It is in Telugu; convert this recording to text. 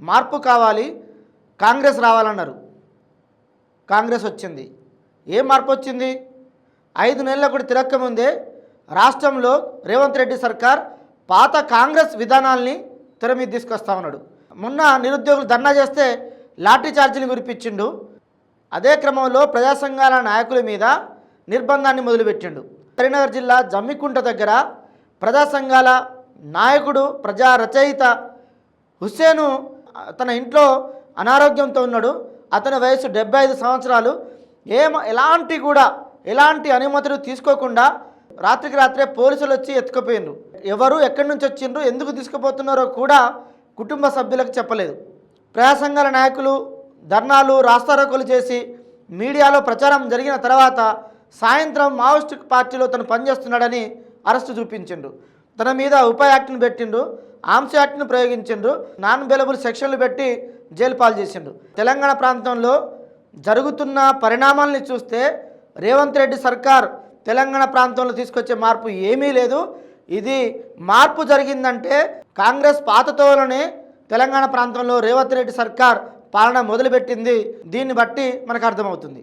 మార్పు కావాలి కాంగ్రెస్ రావాలన్నారు. కాంగ్రెస్ వచ్చింది. ఏం మార్పు వచ్చింది? ఐదు నెలల కూడా తిరక్కముందే రాష్ట్రంలో రేవంత్ రెడ్డి సర్కార్ పాత కాంగ్రెస్ విధానాల్ని తెర మీద మొన్న నిరుద్యోగులు ధర్నా చేస్తే లాఠీ ఛార్జీని గురిపించిండు అదే క్రమంలో ప్రజా సంఘాల నాయకుల మీద నిర్బంధాన్ని మొదలుపెట్టిండు. కరీంనగర్ జిల్లా జమ్మికుంట దగ్గర ప్రజా సంఘాల నాయకుడు ప్రజా రచయిత హుస్సేను తన ఇంట్లో అనారోగ్యంతో ఉన్నాడు. అతని వయసు డెబ్బై ఐదు సంవత్సరాలు. ఏం ఎలాంటి కూడా ఎలాంటి అనుమతులు తీసుకోకుండా రాత్రికి రాత్రే పోలీసులు వచ్చి ఎత్తుకుపోయిండ్రు. ఎవరు ఎక్కడి నుంచి వచ్చిండ్రు ఎందుకు తీసుకుపోతున్నారో కూడా కుటుంబ సభ్యులకు చెప్పలేదు. ప్రయాసంఘాల నాయకులు ధర్నాలు రాస్తారోకలు చేసి మీడియాలో ప్రచారం జరిగిన తర్వాత సాయంత్రం మావోయిస్టు పార్టీలో తను పనిచేస్తున్నాడని అరెస్టు చూపించిండు తన మీద ఉపాయ యాక్ట్ను పెట్టిండు ఆమ్స్ యాక్ట్ను ప్రయోగించిండ్రు నాన్ బెలబుల్ సెక్షన్లు పెట్టి జైలు పాలు చేసిండ్రు తెలంగాణ ప్రాంతంలో జరుగుతున్న పరిణామాల్ని చూస్తే రేవంత్ రెడ్డి సర్కార్ తెలంగాణ ప్రాంతంలో తీసుకొచ్చే మార్పు ఏమీ లేదు. ఇది మార్పు జరిగిందంటే కాంగ్రెస్ పాతతోలనే తెలంగాణ ప్రాంతంలో రేవంత్ రెడ్డి సర్కార్ పాలన మొదలుపెట్టింది. దీన్ని బట్టి మనకు అర్థమవుతుంది.